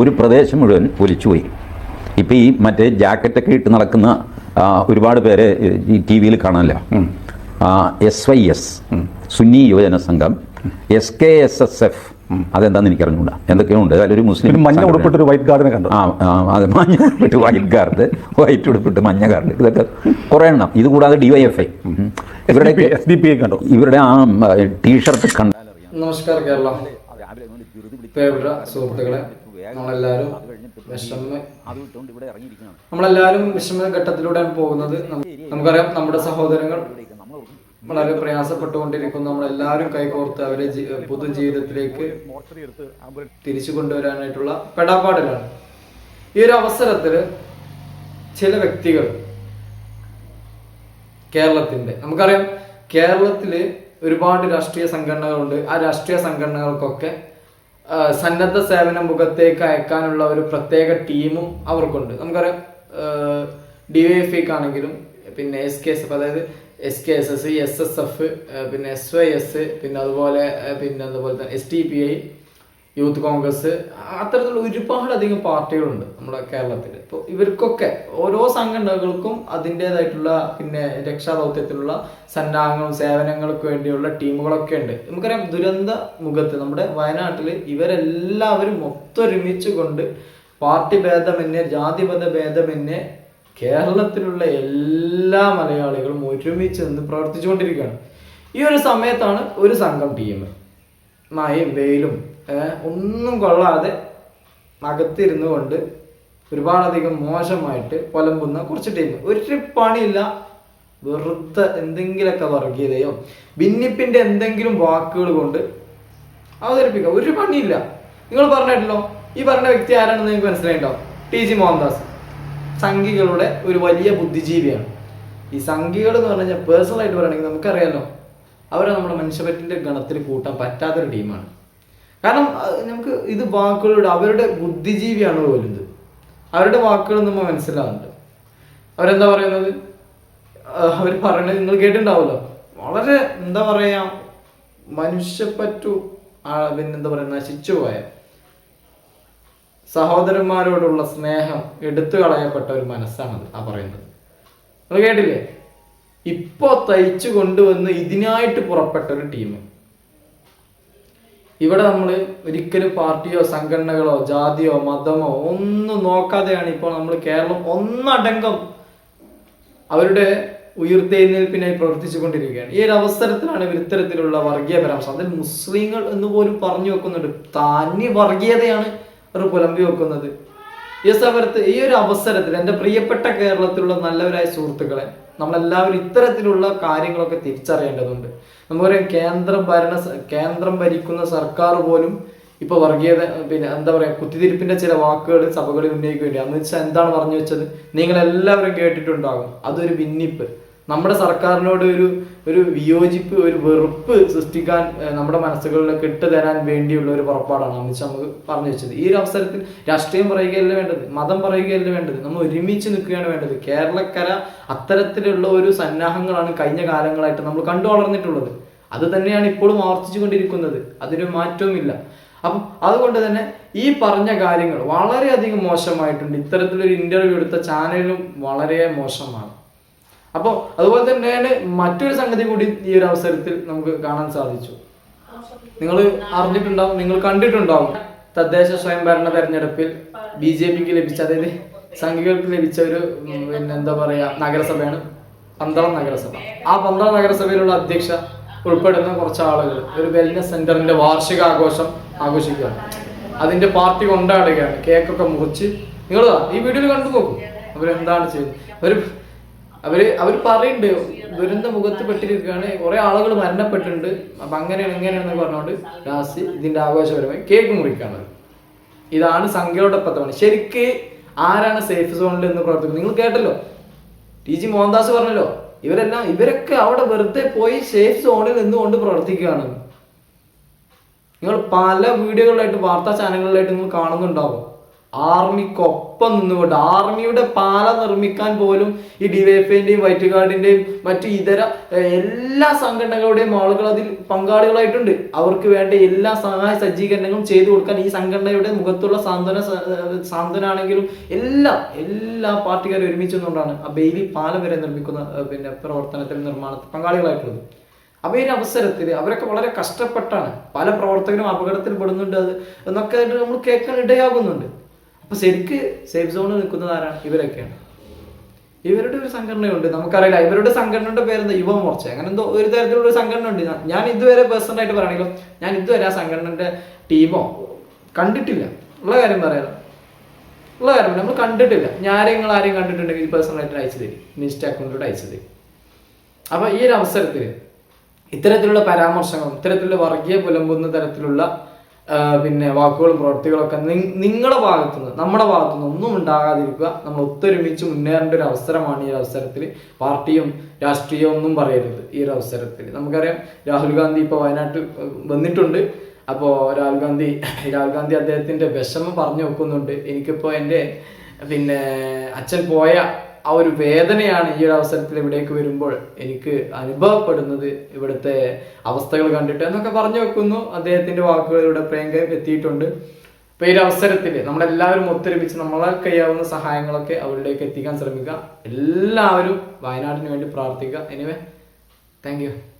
ഒരു പ്രദേശം മുഴുവൻ ഒലിച്ചുപോയി. ഇപ്പം ഈ മറ്റേ ജാക്കറ്റൊക്കെ ഇട്ട് നടക്കുന്ന ഒരുപാട് പേരെ ഈ ടി വിയിൽ കാണാനല്ലോ. S Y S Sunni Yuvajana Sangham S K S S F അതെന്താന്ന് എനിക്കറിഞ്ഞൂടാ. എന്തൊക്കെയോ ഉണ്ട് അതിലൊരു മുസ്ലിം ഒരു മഞ്ഞ. ഉടുപ്പിട്ട് ഒരു വൈറ്റ് ഗാർഡിനെ കണ്ടു. ആ ആ, അത് മഞ്ഞ ഉടുപ്പിട്ട് വൈറ്റ് ഗാർഡ് വൈറ്റ് ഉടുപ്പിട്ട് മഞ്ഞ ഗാർഡ് ഇതൊക്കെ കുറേ എണ്ണം. ഇത് കൂടാതെ ഡി ഇവരുടെ എസ് ഡി പി ഐ കണ്ടു. ഇവരുടെ ആ ടീഷർട്ട് കണ്ടാൽ നമസ്കാരം കേരള. സുഹൃത്തുക്കളെ നമ്മളെല്ലാവരും വിഷമ നമ്മളെല്ലാവരും വിഷമ ഘട്ടത്തിലൂടെയാണ് പോകുന്നത്. നമുക്കറിയാം നമ്മുടെ സഹോദരങ്ങൾ വളരെ പ്രയാസപ്പെട്ടുകൊണ്ടിരിക്കുന്നു. നമ്മളെല്ലാവരും കൈകോർത്ത് അവരെ പൊതുജീവിതത്തിലേക്ക് തിരിച്ചു കൊണ്ടുവരാനായിട്ടുള്ള പെടാപ്പാടിലാണ് ഈ ഒരു അവസരത്തിൽ ചില വ്യക്തികൾ കേരളത്തിന്റെ നമുക്കറിയാം കേരളത്തിൽ ഒരുപാട് രാഷ്ട്രീയ സംഘടനകളുണ്ട്. ആ രാഷ്ട്രീയ സംഘടനകൾക്കൊക്കെ സന്നദ്ധ സേവന മുഖത്തേക്ക് അയക്കാനുള്ള ഒരു പ്രത്യേക ടീമും അവർക്കുണ്ട്. നമുക്കറിയാം ഡിവൈഎഫ്ഐക്ക് ആണെങ്കിലും പിന്നെ എസ് കെ എസ് എഫ് അതായത് S K S S S S F പിന്നെ എസ് വൈ എസ് പിന്നെ അതുപോലെ പിന്നെ അതുപോലെ തന്നെ S T P I Youth Congress അത്തരത്തിലുള്ള ഒരുപാടധികം പാർട്ടികളുണ്ട് നമ്മുടെ കേരളത്തിൽ. ഇപ്പോൾ ഇവർക്കൊക്കെ ഓരോ സംഘടനകൾക്കും അതിന്റെതായിട്ടുള്ള പിന്നെ രക്ഷാദൗത്യത്തിലുള്ള സന്നാഹങ്ങളും സേവനങ്ങൾക്ക് വേണ്ടിയുള്ള ടീമുകളൊക്കെ ഉണ്ട്. നമുക്കറിയാം ദുരന്ത മുഖത്ത് നമ്മുടെ വയനാട്ടിൽ ഇവരെല്ലാവരും ഒത്തൊരുമിച്ച് കൊണ്ട് പാർട്ടി ഭേദമെന്നെ ജാതിപത ഭേദമെന്നെ കേരളത്തിലുള്ള എല്ലാ മലയാളികളും ഒരുമിച്ച് നിന്ന് പ്രവർത്തിച്ചുകൊണ്ടിരിക്കുകയാണ്. ഈ ഒരു സമയത്താണ് ഒരു സംഘം ടീം. മഴയും വെയിലും ഒന്നും കൊള്ളാതെ അകത്തിരുന്നു കൊണ്ട് ഒരുപാടധികം മോശമായിട്ട് പുലമ്പുന്ന കുറച്ച് ടീം ഒരു പണിയില്ല. വെറുതെ എന്തെങ്കിലുമൊക്കെ വർഗീയതയോ ഭിന്നിപ്പിന്റെ എന്തെങ്കിലും വാക്കുകൾ കൊണ്ട് അവതരിപ്പിക്കുക. ഒരു പണിയില്ല. നിങ്ങൾ പറഞ്ഞിട്ടല്ലോ ഈ പറഞ്ഞ വ്യക്തി ആരാണെന്ന് നിങ്ങൾക്ക് മനസ്സിലായിട്ടുണ്ടാവും ടി ജി മോഹൻദാസ്. സംഘികളുടെ ഒരു വലിയ ബുദ്ധിജീവിയാണ്. ഈ സംഘികൾ എന്ന് പറഞ്ഞു കഴിഞ്ഞാൽ പേഴ്സണലായിട്ട് പറയുകയാണെങ്കിൽ നമുക്കറിയാലോ. അവരെ നമ്മുടെ മനുഷ്യപറ്റിന്റെ ഗണത്തിൽ കൂട്ടാൻ പറ്റാത്തൊരു ടീമാണ് കാരണം നമുക്ക് ഇത് വാക്കുകളുടെ അവരുടെ ബുദ്ധിജീവിയാണ് പോലും ഇത് അവരുടെ വാക്കുകൾ നമ്മൾ മനസ്സിലാവുന്നുണ്ട്. അവരെന്താ പറയുന്നത്? അവർ പറയണത് നിങ്ങൾ കേട്ടിട്ടുണ്ടാവല്ലോ വളരെ എന്താ പറയാ മനുഷ്യപ്പറ്റു പിന്നെന്താ പറയുക നശിച്ചു പോയ സഹോദരന്മാരോടുള്ള സ്നേഹം എടുത്തു കളയപ്പെട്ട ഒരു മനസ്സാണത് ആ പറയുന്നത്. നിങ്ങൾ കേട്ടില്ലേ? ഇപ്പോ തയ്ച്ചു കൊണ്ടുവന്ന് ഇതിനായിട്ട് പുറപ്പെട്ട ഒരു ടീം. ഇവിടെ നമ്മൾ ഒരിക്കലും പാർട്ടിയോ സംഘടനകളോ ജാതിയോ മതമോ ഒന്നും നോക്കാതെയാണ് ഇപ്പോൾ നമ്മൾ കേരളം ഒന്നടങ്കം അവരുടെ ഉയർത്തെഴുന്നേൽപ്പിനായി പ്രവർത്തിച്ചു കൊണ്ടിരിക്കുകയാണ് ഈ ഒരു അവസരത്തിലാണ് ഇവർ ഇത്തരത്തിലുള്ള വർഗീയ പരാമർശം. അതിൽ മുസ്ലിങ്ങൾ എന്ന് പോലും പറഞ്ഞു വെക്കുന്നുണ്ട്. താന്യ വർഗീയതയാണ് അവർ പുലമ്പി വെക്കുന്നത്. ഈ സമരത്ത് ഈ ഒരു അവസരത്തിൽ എന്റെ പ്രിയപ്പെട്ട കേരളത്തിലുള്ള നല്ലവരായ സുഹൃത്തുക്കളെ നമ്മളെല്ലാവരും ഇത്തരത്തിലുള്ള കാര്യങ്ങളൊക്കെ തിരിച്ചറിയേണ്ടതുണ്ട്. നമുക്കറിയാം കേന്ദ്ര ഭരണ കേന്ദ്രം ഭരിക്കുന്ന സർക്കാർ പോലും ഇപ്പൊ വർഗീയത പിന്നെ എന്താ പറയാ കുത്തിത്തിരിപ്പിന്റെ ചില വാക്കുകൾ സഭകളിൽ ഉന്നയിക്കുകയുണ്ട് അന്ന് വെച്ചാൽ എന്താണ് പറഞ്ഞു വെച്ചത്? നിങ്ങൾ എല്ലാവരും കേട്ടിട്ടുണ്ടാകും. അതൊരു ഭിന്നിപ്പ്. നമ്മുടെ സർക്കാരിനോട് ഒരു ഒരു വിയോജിപ്പ് ഒരു വെറുപ്പ് സൃഷ്ടിക്കാൻ നമ്മുടെ മനസ്സുകളിലേക്ക് ഇട്ട് തരാൻ വേണ്ടിയുള്ള ഒരു പുറപ്പാടാണ് അമിത്ഷാ നമുക്ക് പറഞ്ഞു വെച്ചത്. ഈ ഒരു അവസരത്തിൽ രാഷ്ട്രീയം പറയുകയല്ല വേണ്ടത് മതം പറയുകയല്ല വേണ്ടത് നമ്മൾ ഒരുമിച്ച് നിൽക്കുകയാണ് വേണ്ടത്. കേരളക്കര അത്തരത്തിലുള്ള ഒരു സന്നാഹങ്ങളാണ് കഴിഞ്ഞ കാലങ്ങളായിട്ട് നമ്മൾ കണ്ടു വളർന്നിട്ടുള്ളത്. അത് തന്നെയാണ് ഇപ്പോഴും ആവർത്തിച്ചു കൊണ്ടിരിക്കുന്നത്. അതിന് മാറ്റവുമില്ല. അപ്പം അതുകൊണ്ട് തന്നെ ഈ പറഞ്ഞ കാര്യങ്ങൾ വളരെയധികം മോശമായിട്ടുണ്ട്. ഇത്തരത്തിലൊരു ഇന്റർവ്യൂ എടുത്ത ചാനലും വളരെ മോശമാണ്. അപ്പോൾ അതുപോലെ തന്നെ മറ്റൊരു സംഗതി കൂടി ഈ ഒരു അവസരത്തിൽ നമുക്ക് കാണാൻ സാധിച്ചു. നിങ്ങൾ അറിഞ്ഞിട്ടുണ്ടാവും നിങ്ങൾ കണ്ടിട്ടുണ്ടാവും. തദ്ദേശ സ്വയംഭരണ തെരഞ്ഞെടുപ്പിൽ ബി ജെ പിക്ക് ലഭിച്ച അതായത് സംഘികൾക്ക് ലഭിച്ച ഒരു പിന്നെ എന്താ പറയാ നഗരസഭയാണ് പന്തളം നഗരസഭ. ആ പന്തളം നഗരസഭയിലുള്ള അധ്യക്ഷ ഉൾപ്പെടുന്ന കുറച്ച് ആളുകൾ ഒരു വെൽനസ് സെന്ററിന്റെ വാർഷിക ആഘോഷം ആഘോഷിക്കുകയാണ് അതിന്റെ പാർട്ടി കൊണ്ടാടുകയാണ് കേക്കൊക്കെ മുറിച്ച്. നിങ്ങൾ ഈ വീഡിയോയിൽ കണ്ടു നോക്കും. അവരെന്താണ് ചെയ്യുന്നത് അവർ അവർ അവർ പറയുന്നുണ്ട് ദുരന്ത മുഖത്ത് പെട്ടിരിക്കുകയാണ് കുറെ ആളുകൾ മരണപ്പെട്ടിട്ടുണ്ട് അപ്പൊ അങ്ങനെയാണ് ഇങ്ങനെയാണെന്ന് പറഞ്ഞുകൊണ്ട് ലാസ്റ്റ് ഇതിന്റെ ആഘോഷപരമായി കേക്ക് മുറിക്കാണ് ഇതാണ് സംഖ്യയുടെ പത്രമാണ്. ശരിക്ക് ആരാണ് സേഫ് സോണിൽ എന്ന് പ്രവർത്തിക്കുന്നത്? നിങ്ങൾ കേട്ടല്ലോ. ടി ജി മോഹൻദാസ് പറഞ്ഞല്ലോ ഇവരെല്ലാം ഇവരൊക്കെ അവിടെ വെറുതെ പോയി സേഫ് സോണിൽ നിന്നുകൊണ്ട് പ്രവർത്തിക്കുകയാണ്. നിങ്ങൾ പല വീഡിയോകളിലായിട്ട് വാർത്താ ചാനലുകളിലായിട്ട് നിങ്ങൾ കാണുന്നുണ്ടാവും. ആർമിക്കൊപ്പം നിന്നുകൊണ്ട് ആർമിയുടെ പാല നിർമ്മിക്കാൻ പോലും ഈ ഡിവൈഎഫ്ഐന്റെയും വൈറ്റ് ഗാർഡിന്റെയും മറ്റു ഇതര എല്ലാ സംഘടനകളുടെയും ആളുകൾ അതിൽ പങ്കാളികളായിട്ടുണ്ട്. അവർക്ക് വേണ്ട എല്ലാ സഹായ സജ്ജീകരണങ്ങളും ചെയ്തു കൊടുക്കാൻ ഈ സംഘടനയുടെ മുഖത്തുള്ള സാന്ത്വന സാന്ത്വനാണെങ്കിലും എല്ലാം എല്ലാ പാർട്ടിക്കാരും ഒരുമിച്ച് നിന്നുകൊണ്ടാണ് ആ ബെയിലി പാലം വരെ നിർമ്മിക്കുന്ന പിന്നെ പ്രവർത്തനത്തിൽ നിർമ്മാണത്തിൽ പങ്കാളികളായിട്ടുള്ളത്. അപ്പൊ ഈ ഒരു അവസരത്തിൽ അവരൊക്കെ വളരെ കഷ്ടപ്പെട്ടാണ്. പല പ്രവർത്തകരും അപകടത്തിൽ പെടുന്നുണ്ട് അത് എന്നൊക്കെ നമ്മൾ കേൾക്കാൻ ഇടയാകുന്നുണ്ട്. അപ്പൊ ശരിക്ക് സേഫ് സോണിൽ നിൽക്കുന്നത് ആരാണ്? ഇവരൊക്കെയാണ്. ഇവരുടെ ഒരു സംഘടനയുണ്ട്. നമുക്കറിയില്ല ഇവരുടെ സംഘടനയുടെ പേരെന്താ? യുവമോർച്ച അങ്ങനെ എന്തോ ഒരു തരത്തിലുള്ള സംഘടന ഉണ്ട് ഞാൻ- ഇതുവരെ പേഴ്സണൽ ആയിട്ട് പറയണെങ്കിലും ഞാൻ ഇതുവരെ ആ സംഘടനയുടെ ടീമോ കണ്ടിട്ടില്ല. ഉള്ള കാര്യം പറയാലോ. ഉള്ള കാര്യം നമ്മൾ കണ്ടിട്ടില്ല. ഞാൻ ആരെയും കണ്ടിട്ടുണ്ടെങ്കിൽ പേഴ്സണൽ ആയിട്ട് അയച്ചു തരും. ഇൻസ്റ്റ അക്കൗണ്ടിലൂടെ അയച്ചു തരും. അപ്പൊ ഈ ഒരു അവസരത്തിൽ ഇത്തരത്തിലുള്ള പരാമർശങ്ങളും ഇത്തരത്തിലുള്ള വർഗീയ പുലമ്പുന്ന തരത്തിലുള്ള പിന്നെ വാക്കുകളും പ്രവൃത്തികളൊക്കെ നിങ്ങളുടെ ഭാഗത്തുനിന്ന് നമ്മുടെ ഭാഗത്തുനിന്ന് ഒന്നും ഉണ്ടാകാതിരിക്കുക നമ്മൾ ഒത്തൊരുമിച്ച് മുന്നേറേണ്ട ഒരു അവസരമാണ് ഈ അവസരത്തിൽ പാർട്ടിയും രാഷ്ട്രീയവും ഒന്നും പറയരുത് ഈ ഒരു അവസരത്തിൽ. നമുക്കറിയാം രാഹുൽ ഗാന്ധി ഇപ്പോൾ വയനാട്ടിൽ വന്നിട്ടുണ്ട്. അപ്പോൾ രാഹുൽ ഗാന്ധി രാഹുൽ ഗാന്ധി അദ്ദേഹത്തിന്റെ വിഷമം പറഞ്ഞു വെക്കുന്നുണ്ട്. എനിക്കിപ്പോൾ എന്റെ പിന്നെ അച്ഛൻ പോയ ആ ഒരു വേദനയാണ് ഈ ഒരു അവസരത്തിൽ ഇവിടേക്ക് വരുമ്പോൾ എനിക്ക് അനുഭവപ്പെടുന്നത് ഇവിടുത്തെ അവസ്ഥകൾ കണ്ടിട്ട് എന്നൊക്കെ പറഞ്ഞു വെക്കുന്നു. അദ്ദേഹത്തിന്റെ വാക്കുകളിലൂടെ പ്രിയങ്ക എത്തിയിട്ടുണ്ട്. അപ്പൊ ഈ ഒരു അവസരത്തിൽ നമ്മളെല്ലാവരും ഒത്തൊരുമിച്ച് നമ്മളാൽ കഴിയാവുന്ന സഹായങ്ങളൊക്കെ അവരിലേക്ക് എത്തിക്കാൻ ശ്രമിക്കുക. എല്ലാവരും വയനാടിന് വേണ്ടി പ്രാർത്ഥിക്കുക. Anyway thank